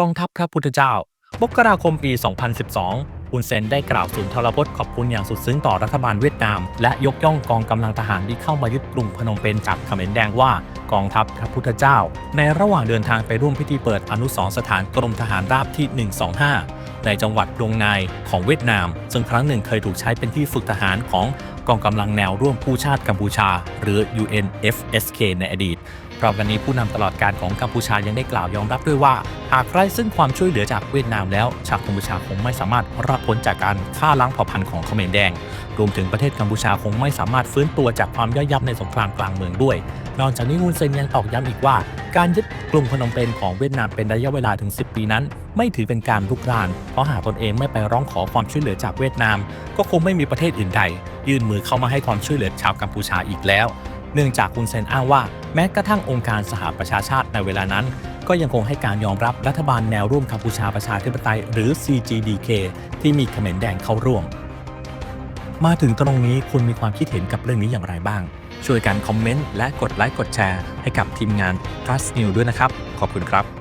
กองทัพพระพุทธเจ้ามกราคมปี 2012อุนเซนได้กล่าวสุนทรพจน์ขอบคุณอย่างสุดซึ้งต่อรัฐบาลเวียดนาม และยกย่องกองกำลังทหารที่เข้ามายึดกรุงพนมเปญจากเขมรแดงว่ากองทัพพระพุทธเจ้า ในระหว่างเดินทางไปร่วมพิธีเปิดอนุสรณ์สถานกรมทหารราบที่ 125 ในจังหวัดดงนายของเวียดนาม ซึ่งครั้งหนึ่งเคยถูกใช้เป็นที่ฝึกทหารของกองกำลังแนวร่วมผู้ชาติกัมพูชา หรือ UNFSK ในอดีต พร้อมกันนี้ผู้นำตลอดการของกัมพูชายังได้กล่าวยอมรับด้วยว่า หากไร้ซึ่งความช่วยเหลือจากเวียดนามแล้ว ชาวกัมพูชาคงไม่สามารถรอดพ้นจากการฆ่าล้างเผ่าพันธุ์ของเขมรแดง รวมถึงประเทศกัมพูชาคงไม่สามารถฟื้นตัวจากความย่อยยับในสงครามกลางเมืองด้วย นอกจากนี้ฮุนเซนยังตอกย้ำอีกว่า การยึดกรุงพนมเปญของเวียดนามเป็นระยะเวลาถึง 10 ปีนั้น ไม่ถือเป็นการลุกราน เพราะหากตนเองไม่ไปร้องขอความช่วยเหลือจากเวียดนาม ก็คงไม่มีประเทศอื่นใด ยื่นมือเข้ามาให้ความช่วยเหลือชาวกัมพูชาอีกแล้ว เนื่องจากคุณเซนอ้างว่าแม้กระทั่งองค์การสหประชาชาติในเวลานั้น ก็ยังคงให้การยอมรับรัฐบาลแนวร่วมกัมพูชาประชาธิปไตย หรือ CGDK ที่มีเขมรแดงเข้าร่วม มาถึงตรงนี้คุณมีความคิดเห็นกับเรื่องนี้อย่างไรบ้าง ช่วยกันคอมเมนต์และกดไลค์กดแชร์ให้กับทีมงาน Trust New ด้วยนะครับ ขอบคุณครับ